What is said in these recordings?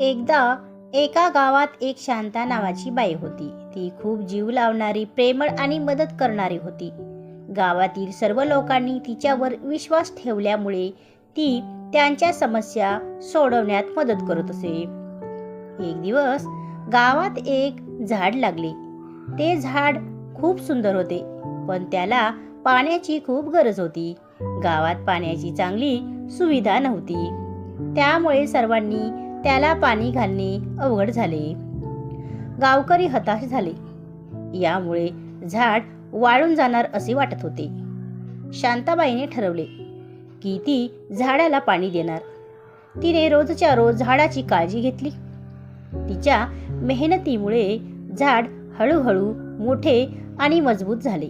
एकदा एका गावात एक शांता नावाची बाई होती. ती खूप जीव लावणारी प्रेमळ आणि मदत करणारी होती. गावातील सर्व लोकांनी तिच्यावर विश्वास ठेवल्यामुळे ती त्यांच्या समस्या सोडवण्यात मदत करत असे. एक दिवस गावात एक झाड लागले. ते झाड खूप सुंदर होते पण त्याला पाण्याची खूप गरज होती. गावात पाण्याची चांगली सुविधा नव्हती. त्यामुळे सर्वांनी त्याला पाणी घालणे अवघड झाले. गावकरी हताश झाले. यामुळे झाड वाळून जाणार असे वाटत होते. शांताबाईने ठरवले की ती झाडाला पाणी देणार. तिने रोजच्या रोज झाडाची काळजी घेतली. तिच्या मेहनतीमुळे झाड हळूहळू मोठे आणि मजबूत झाले.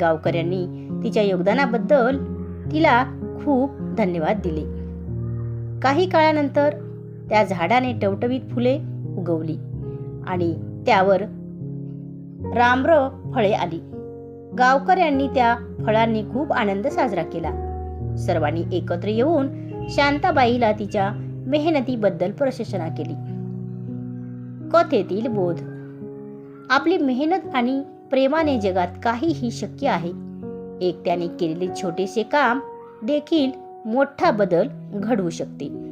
गावकऱ्यांनी तिच्या योगदानाबद्दल तिला खूप धन्यवाद दिले. काही काळानंतर त्या झाडाने टवटवीत फुले उगवली आणि त्यावर रामर फळे आली. गावकऱ्यांनी त्या फळांनी खूप आनंद साजरा केला. सर्वांनी एकत्र येऊन शांताबाईला तिच्या मेहनतीबद्दल प्रशंसना केली. कथेतील बोध. आपली मेहनत आणि प्रेमाने जगात काहीही शक्य आहे. एकट्याने केलेले छोटेसे काम देखील मोठा बदल घडवू शकते.